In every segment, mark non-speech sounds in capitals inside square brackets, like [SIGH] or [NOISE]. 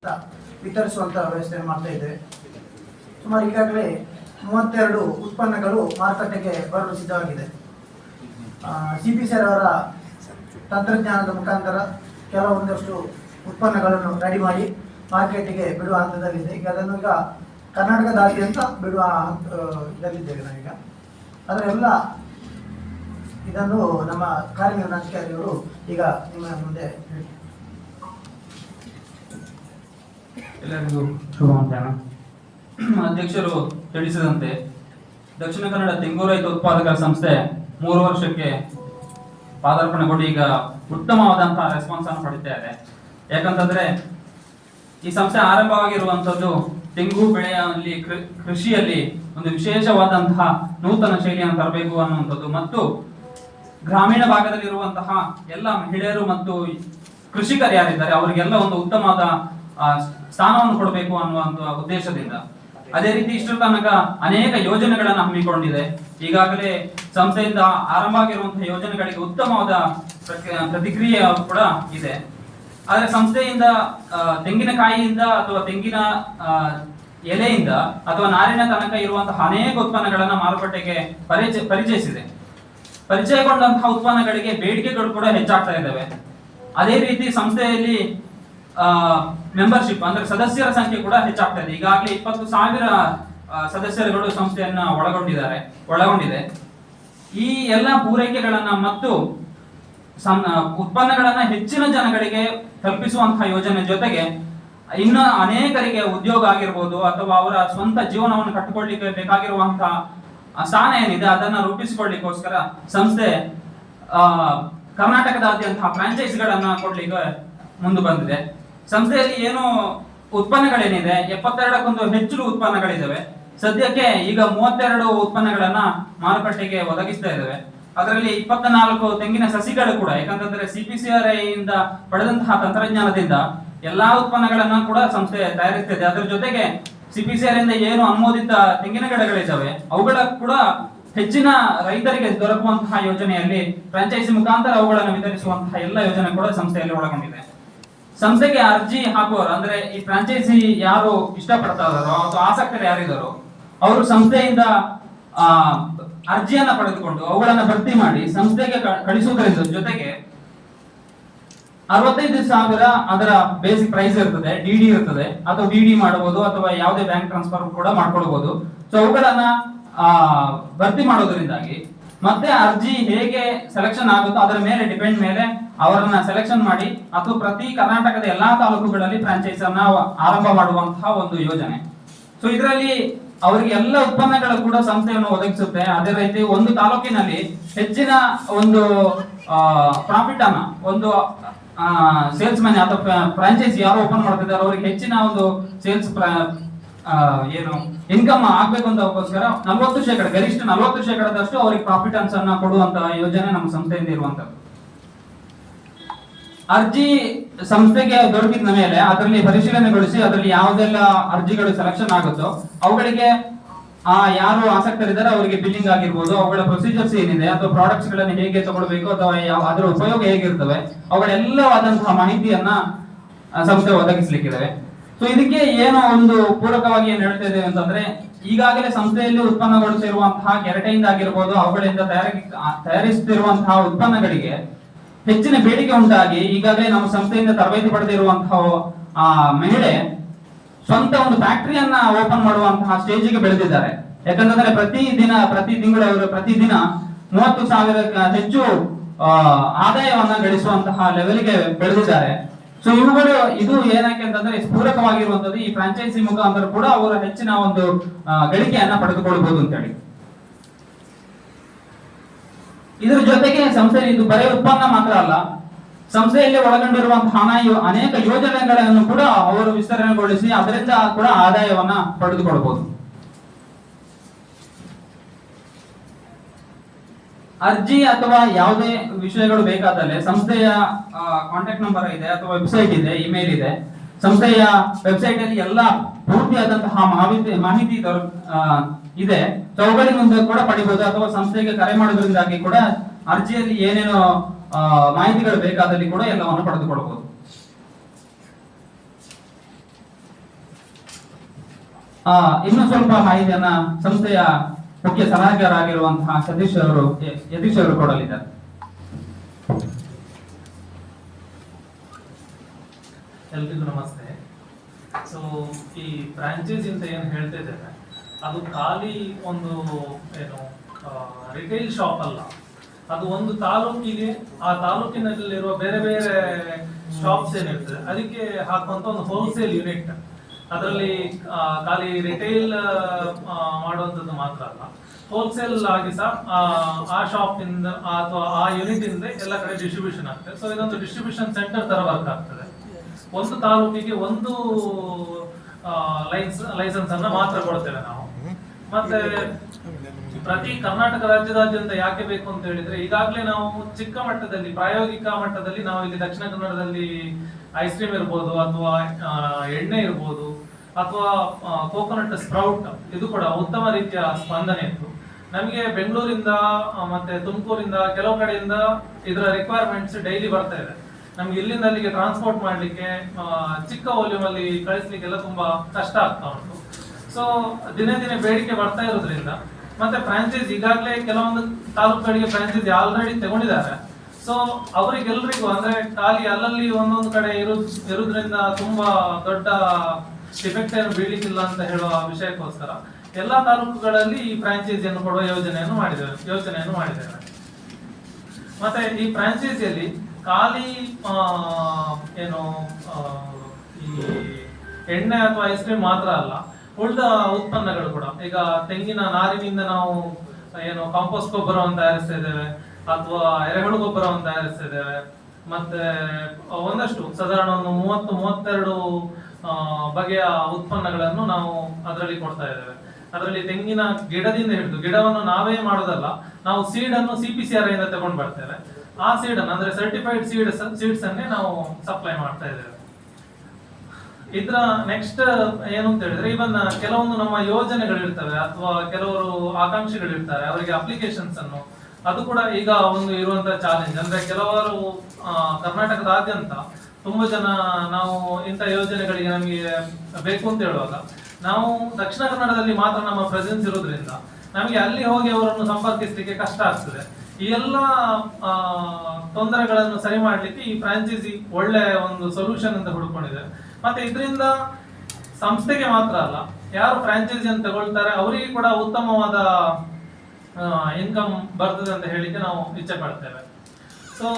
ಅಂತ ವಿತರಿಸುವಂತ ವ್ಯವಸ್ಥೆ ಮಾಡ್ತಾ ಇದ್ದೇವೆ. ಸುಮಾರು ಈಗಾಗಲೇ ಮೂವತ್ತೆರಡು ಉತ್ಪನ್ನಗಳು ಮಾರುಕಟ್ಟೆಗೆ ಬರಲು ಸಿದ್ಧವಾಗಿದೆ. ಸಿ ಪಿ ಸರ್ ಅವರ ತಂತ್ರಜ್ಞಾನದ ಮುಖಾಂತರ ಕೆಲವೊಂದಷ್ಟು ಉತ್ಪನ್ನಗಳನ್ನು ರೆಡಿ ಮಾಡಿ ಮಾರ್ಕೆಟಿಗೆ ಬಿಡುವ ಹಂತದಲ್ಲಿದೆ. ಈಗ ಅದನ್ನು ಈಗ ಕರ್ನಾಟಕದಾದ್ಯಂತ ಬಿಡುವ ಇದರಲ್ಲಿದ್ದೇವೆ ನಾವೀಗ. ಅದರೆಲ್ಲ ಇದನ್ನು ನಮ್ಮ ಕಾರ್ಯನಿರ್ವಹಣಾಧಿಕಾರಿಗಳು ಈಗ ನಿಮ್ಮ ಮುಂದೆ ಎಲ್ಲರಿಗೂ ಶುಭ ಮಧ್ಯಾಹ್ನ [CLEARS THROAT] ಅಧ್ಯಕ್ಷರು ತಿಳಿಸಿದಂತೆ ದಕ್ಷಿಣ ಕನ್ನಡ ತೆಂಗು ರೈತ ಉತ್ಪಾದಕರ ಸಂಸ್ಥೆ ಮೂರು ವರ್ಷಕ್ಕೆ ಪಾದಾರ್ಪಣೆಗೊಂಡು ಈಗ ಉತ್ತಮವಾದಂತಹ ರೆಸ್ಪಾನ್ಸ್ ಅನ್ನು ಪಡಿತಾ ಇದೆ. ಯಾಕಂತಂದ್ರೆ ಈ ಸಂಸ್ಥೆ ಆರಂಭವಾಗಿರುವಂತದ್ದು ತೆಂಗು ಬೆಳೆಯಲ್ಲಿ ಕೃಷಿಯಲ್ಲಿ ಒಂದು ವಿಶೇಷವಾದಂತಹ ನೂತನ ಶೈಲಿಯನ್ನು ತರಬೇಕು ಅನ್ನುವಂಥದ್ದು ಮತ್ತು ಗ್ರಾಮೀಣ ಭಾಗದಲ್ಲಿರುವಂತಹ ಎಲ್ಲ ಮಹಿಳೆಯರು ಮತ್ತು ಕೃಷಿಕರು ಯಾರಿದ್ದಾರೆ ಅವರಿಗೆಲ್ಲ ಒಂದು ಉತ್ತಮವಾದ ಸ್ಥಾನವನ್ನು ಕೊಡಬೇಕು ಅನ್ನುವಂತ ಉದ್ದೇಶದಿಂದ. ಅದೇ ರೀತಿ ಇಷ್ಟರ ತನಕ ಅನೇಕ ಯೋಜನೆಗಳನ್ನು ಹಮ್ಮಿಕೊಂಡಿದೆ. ಈಗಾಗಲೇ ಸಂಸ್ಥೆಯಿಂದ ಆರಂಭ ಆಗಿರುವಂತಹ ಯೋಜನೆಗಳಿಗೆ ಉತ್ತಮವಾದ ಪ್ರತಿ- ಪ್ರತಿಕ್ರಿಯೆ ಕೂಡ ಇದೆ. ಆದ್ರೆ ಸಂಸ್ಥೆಯಿಂದ ತೆಂಗಿನಕಾಯಿಯಿಂದ ಅಥವಾ ತೆಂಗಿನ ಎಲೆಯಿಂದ ಅಥವಾ ನಾರಿನ ತನಕ ಇರುವಂತಹ ಅನೇಕ ಉತ್ಪನ್ನಗಳನ್ನ ಮಾರುಕಟ್ಟೆಗೆ ಪರಿಚಯ ಪರಿಚಯಿಸಿದೆ. ಪರಿಚಯಗೊಂಡಂತಹ ಉತ್ಪನ್ನಗಳಿಗೆ ಬೇಡಿಕೆಗಳು ಕೂಡ ಹೆಚ್ಚಾಗ್ತಾ ಇದ್ದಾವೆ. ಅದೇ ರೀತಿ ಸಂಸ್ಥೆಯಲ್ಲಿ ಮೆಂಬರ್ಶಿಪ್ ಅಂದ್ರೆ ಸದಸ್ಯರ ಸಂಖ್ಯೆ ಕೂಡ ಹೆಚ್ಚಾಗ್ತಾ ಇದೆ. ಈಗಾಗಲೇ ಇಪ್ಪತ್ತು ಸಾವಿರ ಸದಸ್ಯರುಗಳು ಸಂಸ್ಥೆಯನ್ನ ಒಳಗೊಂಡಿದ್ದಾರೆ ಒಳಗೊಂಡಿದೆ. ಈ ಎಲ್ಲ ಪೂರೈಕೆಗಳನ್ನ ಮತ್ತು ಉತ್ಪನ್ನಗಳನ್ನ ಹೆಚ್ಚಿನ ಜನಗಳಿಗೆ ತಲುಪಿಸುವಂತಹ ಯೋಜನೆ ಜೊತೆಗೆ ಇನ್ನು ಅನೇಕರಿಗೆ ಉದ್ಯೋಗ ಆಗಿರ್ಬೋದು ಅಥವಾ ಅವರ ಸ್ವಂತ ಜೀವನವನ್ನು ಕಟ್ಟಿಕೊಳ್ಳಿಕ್ಕೆ ಬೇಕಾಗಿರುವಂತಹ ಸ್ಥಾನ ಏನಿದೆ ಅದನ್ನ ರೂಪಿಸಿಕೊಳ್ಳಿಕ್ಕೋಸ್ಕರ ಸಂಸ್ಥೆ ಆ, ಕರ್ನಾಟಕದಾದ್ಯಂತ ಫ್ರಾಂಚೈಸಿಗಳನ್ನ ಕೊಡ್ಲಿಕ್ಕೆ ಮುಂದೆ ಬಂದಿದೆ. ಸಂಸ್ಥೆಯಲ್ಲಿ ಏನು ಉತ್ಪನ್ನಗಳೇನಿದೆ ಎಪ್ಪತ್ತೆರಡಕ್ಕೊಂದು ಹೆಚ್ಚು ಉತ್ಪನ್ನಗಳಿದ್ದಾವೆ. ಸದ್ಯಕ್ಕೆ ಈಗ ಮೂವತ್ತೆರಡು ಉತ್ಪನ್ನಗಳನ್ನ ಮಾರುಕಟ್ಟೆಗೆ ಒದಗಿಸ್ತಾ ಇದ್ದಾವೆ. ಅದರಲ್ಲಿ ಇಪ್ಪತ್ತ ನಾಲ್ಕು ತೆಂಗಿನ ಸಸಿಗಳು ಕೂಡ ಯಾಕಂತಂದ್ರೆ ಸಿಪಿಸಿಆರ್ ಇಂದ ಪಡೆದಂತಹ ತಂತ್ರಜ್ಞಾನದಿಂದ ಎಲ್ಲಾ ಉತ್ಪನ್ನಗಳನ್ನ ಕೂಡ ಸಂಸ್ಥೆ ತಯಾರಿಸ್ತಿದೆ. ಅದರ ಜೊತೆಗೆ ಸಿಪಿಸಿಆರ್ ಇಂದ ಏನು ಅನುಮೋದಿತ ತೆಂಗಿನ ಗಿಡಗಳಿದ್ದಾವೆ, ಅವುಗಳ ಕೂಡ ಹೆಚ್ಚಿನ ರೈತರಿಗೆ ದೊರಕುವಂತಹ ಯೋಜನೆಯಲ್ಲಿ, ಫ್ರಾಂಚೈಸಿ ಮುಖಾಂತರ ಅವುಗಳನ್ನು ವಿತರಿಸುವಂತಹ ಎಲ್ಲ ಯೋಜನೆ ಕೂಡ ಸಂಸ್ಥೆಯಲ್ಲಿ ಒಳಗೊಂಡಿದೆ. ಸಂಸ್ಥೆಗೆ ಅರ್ಜಿ ಹಾಕುವವರು, ಅಂದ್ರೆ ಈ ಫ್ರಾಂಚೈಸಿ ಯಾರು ಇಷ್ಟಪಡ್ತಾ ಇದಾರೋ ಅಥವಾ ಆಸಕ್ತರು ಯಾರಿದಾರೋ ಅವರು ಸಂಸ್ಥೆಯಿಂದ ಅರ್ಜಿಯನ್ನ ಪಡೆದುಕೊಂಡು ಅವುಗಳನ್ನ ಭರ್ತಿ ಮಾಡಿ ಸಂಸ್ಥೆಗೆ ಕಳಿಸುವುದರಿಂದ ಜೊತೆಗೆ ಅರವತ್ತೈದು ಸಾವಿರ ಅದರ ಬೇಸಿಕ್ ಪ್ರೈಸ್ ಇರ್ತದೆ ಡಿ ಡಿ ಇರ್ತದೆ, ಅಥವಾ ಡಿ ಡಿ ಮಾಡಬಹುದು ಅಥವಾ ಯಾವುದೇ ಬ್ಯಾಂಕ್ ಟ್ರಾನ್ಸ್ಫರ್ ಕೂಡ ಮಾಡ್ಕೊಳ್ಬಹುದು ಸೊ ಅವುಗಳನ್ನ ಭರ್ತಿ ಮಾಡೋದ್ರಿಂದಾಗಿ ಮತ್ತೆ ಅರ್ಜಿ ಹೇಗೆ ಸೆಲೆಕ್ಷನ್ ಆಗುತ್ತೋ ಅದರ ಮೇಲೆ ಡಿಪೆಂಡ್ ಮೇಲೆ ಅವರನ್ನ ಸೆಲೆಕ್ಷನ್ ಮಾಡಿ ಅಥವಾ ಪ್ರತಿ ಕರ್ನಾಟಕದ ಎಲ್ಲಾ ತಾಲೂಕುಗಳಲ್ಲಿ ಫ್ರಾಂಚೈಸ್ ಅನ್ನ ಆರಂಭ ಮಾಡುವಂತಹ ಒಂದು ಯೋಜನೆ. ಸೊ ಇದರಲ್ಲಿ ಅವರಿಗೆ ಎಲ್ಲ ಉತ್ಪನ್ನಗಳು ಕೂಡ ಸಂಸ್ಥೆಯನ್ನು ಒದಗಿಸುತ್ತೆ. ಅದೇ ರೀತಿ ಒಂದು ತಾಲೂಕಿನಲ್ಲಿ ಹೆಚ್ಚಿನ ಒಂದು ಪ್ರಾಫಿಟ್ ಅನ್ನ ಒಂದು ಸೇಲ್ಸ್ ಮ್ಯಾನ್ ಅಥವಾ ಫ್ರಾಂಚೈಸ್ ಯಾರು ಓಪನ್ ಮಾಡ್ತಿದ್ದಾರೆ, ಅವರಿಗೆ ಹೆಚ್ಚಿನ ಒಂದು ಸೇಲ್ಸ್ ಏನು ಇನ್ಕಮ್ ಆಗ್ಬೇಕು ಅಂತಕ್ಕೋಸ್ಕರ ನಲವತ್ತು ಶೇಕಡ, ಗರಿಷ್ಠ ನಲ್ವತ್ತು ಶೇಕಡದಷ್ಟು ಅವರಿಗೆ ಪ್ರಾಫಿಟ್ ಅನ್ಸ್ ಅನ್ನ ಕೊಡುವಂತ ಯೋಜನೆ ನಮ್ಮ ಸಂಸ್ಥೆಯಿಂದ ಇರುವಂತದ್ದು ಅರ್ಜಿ ಸಂಸ್ಥೆಗೆ ದೊರಕಿದ ಮೇಲೆ ಅದರಲ್ಲಿ ಪರಿಶೀಲನೆಗೊಳಿಸಿ ಅದರಲ್ಲಿ ಯಾವುದೆಲ್ಲ ಅರ್ಜಿಗಳು ಸೆಲೆಕ್ಷನ್ ಆಗುತ್ತೋ ಅವುಗಳಿಗೆ, ಆ, ಯಾರು ಆಸಕ್ತರಿದ್ದಾರೆ ಅವರಿಗೆ ಬಿಲ್ಲಿಂಗ್ ಆಗಿರ್ಬೋದು, ಅವುಗಳ ಪ್ರೊಸೀಜರ್ಸ್ ಏನಿದೆ, ಅಥವಾ ಪ್ರಾಡಕ್ಟ್ಸ್ಗಳನ್ನು ಹೇಗೆ ತಗೊಳ್ಬೇಕು, ಅಥವಾ ಅದರ ಉಪಯೋಗ ಹೇಗಿರ್ತವೆ, ಅವುಗಳೆಲ್ಲವಾದಂತಹ ಮಾಹಿತಿಯನ್ನ ಸಂಸ್ಥೆ ಒದಗಿಸ್ಲಿಕ್ಕಿದೆ. ಸೊ ಇದಕ್ಕೆ ಏನು ಒಂದು ಪೂರಕವಾಗಿ ಏನ್ ಹೇಳ್ತಾ ಇದ್ದೇವೆ ಅಂತಂದ್ರೆ, ಈಗಾಗಲೇ ಸಂಸ್ಥೆಯಲ್ಲಿ ಉತ್ಪನ್ನಗೊಳಿಸಿರುವಂತಹ ಕೆರಟೆಯಿಂದ ಆಗಿರ್ಬೋದು, ಅವುಗಳಿಂದ ತಯಾರಿ ತಯಾರಿಸುತ್ತಿರುವಂತಹ ಉತ್ಪನ್ನಗಳಿಗೆ ಹೆಚ್ಚಿನ ಬೇಡಿಕೆ ಉಂಟಾಗಿ, ಈಗಾಗಲೇ ನಮ್ಮ ಸಂಸ್ಥೆಯಿಂದ ತರಬೇತಿ ಪಡೆದಿರುವಂತಹ ಆ, ಮಹಿಳೆ ಸ್ವಂತ ಒಂದು ಫ್ಯಾಕ್ಟರಿಯನ್ನ ಓಪನ್ ಮಾಡುವಂತಹ ಸ್ಟೇಜಿಗೆ ಬೆಳೆದಿದ್ದಾರೆ. ಯಾಕಂತಂದ್ರೆ ಪ್ರತಿ ದಿನ, ಪ್ರತಿ ತಿಂಗಳು, ಅವರು ಪ್ರತಿದಿನ ಮೂವತ್ತು ಸಾವಿರಕ್ಕೆ ಹೆಚ್ಚು ಆದಾಯವನ್ನ ಗಳಿಸುವಂತಹ ಲೆವೆಲ್ಗೆ ಬೆಳೆದಿದ್ದಾರೆ. ಸೊ ಇವುಗಳು ಇದು ಏನಕ್ಕೆ ಅಂತಂದ್ರೆ ಪೂರಕವಾಗಿರುವಂತದ್ದು ಈ ಫ್ರಾಂಚೈಸಿ ಮುಖಾಂತರ ಕೂಡ ಅವರು ಹೆಚ್ಚಿನ ಒಂದು ಗಳಿಕೆಯನ್ನ ಪಡೆದುಕೊಳ್ಬಹುದು ಅಂತೇಳಿ. ಇದರ ಜೊತೆಗೆ ಸಂಸ್ಥೆ ಇದು ಬರೀ ಉತ್ಪನ್ನ ಮಾತ್ರ ಅಲ್ಲ. ಸಂಸ್ಥೆಯಲ್ಲಿ ಒಳಗೊಂಡಿರುವಂತಹ ಅನೇಕ ಯೋಜನೆಗಳನ್ನು ಕೂಡ ಅವರು ವಿಸ್ತರಣೆಗೊಳಿಸಿ ಅದರಿಂದ ಕೂಡ ಆದಾಯವನ್ನ ಪಡೆದುಕೊಳ್ಬಹುದು. ಅರ್ಜಿ ಅಥವಾ ಯಾವುದೇ ವಿಷಯಗಳು ಬೇಕಾದಲ್ಲಿ ಸಂಸ್ಥೆಯ ಕಾಂಟ್ಯಾಕ್ಟ್ ನಂಬರ್ ಇದೆ ಅಥವಾ ವೆಬ್ಸೈಟ್ ಇದೆ ಇಮೇಲ್ ಇದೆ. ಸಂಸ್ಥೆಯ ವೆಬ್ಸೈಟ್ ಅಲ್ಲಿ ಎಲ್ಲ ಪೂರ್ತಿಯಾದಂತಹ ಮಾಹಿತಿ ಮಾಹಿತಿ ಇದೆ. ಸೊ ಮುಂದೆ ಕೂಡ ಪಡಿಬಹುದು ಅಥವಾ ಸಂಸ್ಥೆಗೆ ಕರೆ ಮಾಡೋದ್ರಿಂದಾಗಿ ಕೂಡ ಅರ್ಜಿಯಲ್ಲಿ ಏನೇನು ಮಾಹಿತಿಗಳು ಬೇಕಾದಲ್ಲಿ ಕೂಡ ಎಲ್ಲವನ್ನು ಪಡೆದುಕೊಳ್ಳಬಹುದು. ಇನ್ನು ಇನ್ನೂ ಸ್ವಲ್ಪ ಮಾಹಿತಿಯನ್ನ ಸಂಸ್ಥೆಯ ಮುಖ್ಯ ಸಲಹೆಗಾರರಾಗಿರುವಂತಹ ಸತೀಶ್ ಅವರು, ಯತೀಶ್ ಅವರು ಕೊಡಲಿದ್ದಾರೆ. ಎಲ್ರಿಗೂ ನಮಸ್ತೆ. ಸೊ ಈ ಫ್ರಾಂಚೈಸ್ ಅಂತ ಏನು ಹೇಳ್ತಾ ಇದ್ದೇವೆ ಅದು ಖಾಲಿ ಒಂದು ಏನು ರಿಟೇಲ್ ಶಾಪ್ ಅಲ್ಲ. ಅದು ಒಂದು ತಾಲೂಕಿಗೆ, ಆ ತಾಲೂಕಿನಲ್ಲಿರುವ ಬೇರೆ ಬೇರೆ ಶಾಪ್ಸ್ ಏನಿರ್ತದೆ, ಅದಕ್ಕೆ ಹಾಕುವಂತ ಒಂದು ಹೋಲ್ಸೇಲ್ ಯೂನಿಟ್ ಅದರಲ್ಲಿ ಖಾಲಿ ರಿಟೇಲ್ ಮಾಡುವಂಥದ್ದು ಮಾತ್ರ ಅಲ್ಲ. ಹೋಲ್ಸೇಲ್ ಆಗಿ ಸಹ ಆ, ಶಾಪಿಂದ ಅಥವಾ ಆ ಯೂನಿಟ್ ಇಂದ ಎಲ್ಲ ಕಡೆ ಡಿಸ್ಟ್ರಿಬ್ಯೂಷನ್ ಆಗ್ತದೆ. ಸೊ ಇದೊಂದು ಡಿಸ್ಟ್ರಿಬ್ಯೂಷನ್ ಸೆಂಟರ್ ತರ ವರ್ಕ್ ಆಗ್ತದೆ. ಒಂದು ತಾಲೂಕಿಗೆ ಒಂದು ಲೈಸೆನ್ಸ್ ಅನ್ನ ಮಾತ್ರ ಕೊಡ್ತೇವೆ ನಾವು. ಮತ್ತೆ ಪ್ರತಿ ಕರ್ನಾಟಕ ರಾಜ್ಯದಾದ್ಯಂತ ಯಾಕೆ ಬೇಕು ಅಂತ ಹೇಳಿದ್ರೆ ಈಗಾಗಲೇ ನಾವು ಚಿಕ್ಕ ಮಟ್ಟದಲ್ಲಿ ಪ್ರಾಯೋಗಿಕ ಮಟ್ಟದಲ್ಲಿ ನಾವು ಇಲ್ಲಿ ದಕ್ಷಿಣ ಕನ್ನಡದಲ್ಲಿ ಐಸ್ ಕ್ರೀಮ್ ಇರ್ಬೋದು ಅಥವಾ ಎಣ್ಣೆ ಇರ್ಬೋದು ಅಥವಾ ಕೋಕೋನಟ್ ಸ್ಪ್ರೌಟ್ ಇದು ಕೂಡ ಉತ್ತಮ ರೀತಿಯ ಸ್ಪಂದನೆ ಇತ್ತು ನಮಗೆ ಬೆಂಗಳೂರಿಂದ ಮತ್ತೆ ತುಮಕೂರಿಂದ, ಕೆಲವು ಕಡೆಯಿಂದ ಇದರ ರಿಕ್ವೈರ್ಮೆಂಟ್ಸ್ ಡೈಲಿ ಬರ್ತಾ ಇದೆ. ನಮ್ಗೆ ಇಲ್ಲಿಂದ ಅಲ್ಲಿಗೆ ಟ್ರಾನ್ಸ್ಪೋರ್ಟ್ ಮಾಡಲಿಕ್ಕೆ ಚಿಕ್ಕ ವಾಲ್ಯೂಮ್ ಅಲ್ಲಿ ಕಳಿಸ್ಲಿಕ್ಕೆಲ್ಲ ತುಂಬಾ ಕಷ್ಟ ಆಗ್ತಾ ಉಂಟು. ಸೊ ದಿನೇ ದಿನೇ ಬೇಡಿಕೆ ಬರ್ತಾ ಇರೋದ್ರಿಂದ, ಮತ್ತೆ ಫ್ರಾಂಚೈಸ್ ಈಗಾಗಲೇ ಕೆಲವೊಂದು ತಾಲೂಕುಗಳಿಗೆ ಫ್ರಾಂಚೈಸಿ ಆಲ್ರೆಡಿ ತಗೊಂಡಿದ್ದಾರೆ. ಸೊ ಅವರಿಗೆಲ್ಲರಿಗೂ ಅಂದ್ರೆ ಖಾಲಿ ಅಲ್ಲಲ್ಲಿ ಒಂದೊಂದು ಕಡೆ ಇರು, ಇರೋದ್ರಿಂದ ತುಂಬಾ ದೊಡ್ಡ ಇಫೆಕ್ಟ್ ಏನು ಬೀಳಿಕ್ಕಿಲ್ಲ ಅಂತ ಹೇಳುವ ವಿಷಯಕ್ಕೋಸ್ಕರ. ಎಲ್ಲಾ ತಾಲೂಕುಗಳಲ್ಲಿ ಈ ಫ್ರಾಂಚೈಸಿಯನ್ನು ಕೊಡುವ ಯೋಜನೆಯನ್ನು ಮಾಡಿದ್ದೇವೆ ಯೋಜನೆಯನ್ನು ಮಾಡಿದ್ದಾರೆ. ಮತ್ತೆ ಈ ಫ್ರಾಂಚೈಸಿಯಲ್ಲಿ ಖಾಲಿ ಏನು ಈ ಎಣ್ಣೆ ಅಥವಾ ಐಸ್ ಕ್ರೀಮ್ ಮಾತ್ರ ಅಲ್ಲ, ಉಳಿದ ಉತ್ಪನ್ನಗಳು ಕೂಡ. ಈಗ ತೆಂಗಿನ ನಾರಿನಿಂದ ನಾವು, ಏನು ಕಾಂಪೋಸ್ಟ್ ಗೊಬ್ಬರವನ್ನು ತಯಾರಿಸ್ತಾ ಅಥವಾ ಎರೆಹುಳು ಗೊಬ್ಬರವನ್ನು ತಯಾರಿಸ್ತಾ ಇದ್ದೇವೆ ಮತ್ತೆ ಒಂದಷ್ಟು, ಸಾಧಾರಣ ಒಂದು ಮೂವತ್ತು, ಮೂವತ್ತೆರಡು ಬಗೆಯ ಉತ್ಪನ್ನಗಳನ್ನು ನಾವು ಅದರಲ್ಲಿ ಕೊಡ್ತಾ ಇದ್ದೇವೆ. ಅದರಲ್ಲಿ ತೆಂಗಿನ ಗಿಡದಿಂದ ಹಿಡಿದು ಗಿಡವನ್ನು ನಾವೇ ಮಾಡೋದಲ್ಲ, ನಾವು ಸೀಡ್ ಅನ್ನು ಸಿ ಪಿ ಸಿ ಆರ್ ಇಂದ ತಗೊಂಡು ಬರ್ತೇವೆ. ಆ ಸೀಡ್ ಅನ್ನು ಅಂದ್ರೆ ಸರ್ಟಿಫೈಡ್ ಸೀಡ್ ಸೀಡ್ಸ್ ಅನ್ನೇ ನಾವು ಸಪ್ಲೈ ಮಾಡ್ತಾ ಇದ್ದೇವೆ. ಇದ್ರ ನೆಕ್ಸ್ಟ್ ಏನು ಅಂತ ಹೇಳಿದ್ರೆ ಇವನ್ ಕೆಲವೊಂದು ನಮ್ಮ ಯೋಜನೆಗಳಿರ್ತವೆ ಅಥವಾ ಕೆಲವರು ಆಕಾಂಕ್ಷಿಗಳಿರ್ತಾರೆ, ಅವರಿಗೆ ಅಪ್ಲಿಕೇಶನ್ಸ್ ಅನ್ನು. ಅದು ಕೂಡ ಈಗ ಒಂದು ಇರುವಂತಹ ಚಾಲೆಂಜ್ ಅಂದ್ರೆ ಕೆಲವರು ಕರ್ನಾಟಕದಾದ್ಯಂತ ತುಂಬಾ ಜನ ನಾವು ಇಂಥ ಯೋಜನೆಗಳಿಗೆ ನಮಗೆ ಬೇಕು ಅಂತ ಹೇಳುವಾಗ ನಾವು ದಕ್ಷಿಣ ಕನ್ನಡದಲ್ಲಿ ಮಾತ್ರ ನಮ್ಮ ಪ್ರೆಸೆನ್ಸ್ ಇರೋದ್ರಿಂದ ನಮಗೆ ಅಲ್ಲಿ ಹೋಗಿ ಅವರನ್ನು ಸಂಪರ್ಕಿಸಲಿಕ್ಕೆ ಕಷ್ಟ ಆಗ್ತದೆ. ಈ ಎಲ್ಲ ತೊಂದರೆಗಳನ್ನು ಸರಿ ಮಾಡಲಿಕ್ಕೆ ಈ ಫ್ರಾಂಚೈಸಿ ಒಳ್ಳೆ ಒಂದು ಸೊಲ್ಯೂಷನ್ ಅಂತ ಹುಡುಕೊಂಡಿದೆ. ಮತ್ತೆ ಇದರಿಂದ ಸಂಸ್ಥೆಗೆ ಮಾತ್ರ ಅಲ್ಲ, ಯಾರು ಫ್ರಾಂಚೈಸಿ ಅಂತ ತಗೊಳ್ತಾರೆ ಅವರಿಗೆ ಕೂಡ ಉತ್ತಮವಾದ ಇನ್ಕಮ್ ಬರ್ತದೆ ಅಂತ ಹೇಳಿಕ್ಕೆ ನಾವು ಇಚ್ಛೆ ಪಡ್ತೇವೆ. ಸೊ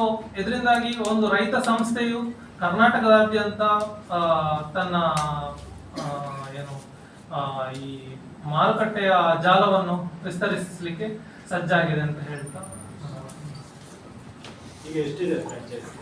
ಇದರಿಂದಾಗಿ ಒಂದು ರೈತ ಸಂಸ್ಥೆಯು ಕರ್ನಾಟಕದಾದ್ಯಂತ ತನ್ನ ಏನು ಈ ಮಾರುಕಟ್ಟೆಯ ಜಾಲವನ್ನು ವಿಸ್ತರಿಸಲಿಕ್ಕೆ ಸಜ್ಜಾಗಿದೆ ಅಂತ ಹೇಳ್ತಾ ಈಗ ಎಷ್ಟಿದೆ ಫ್ರಾಂಚೈಸಿ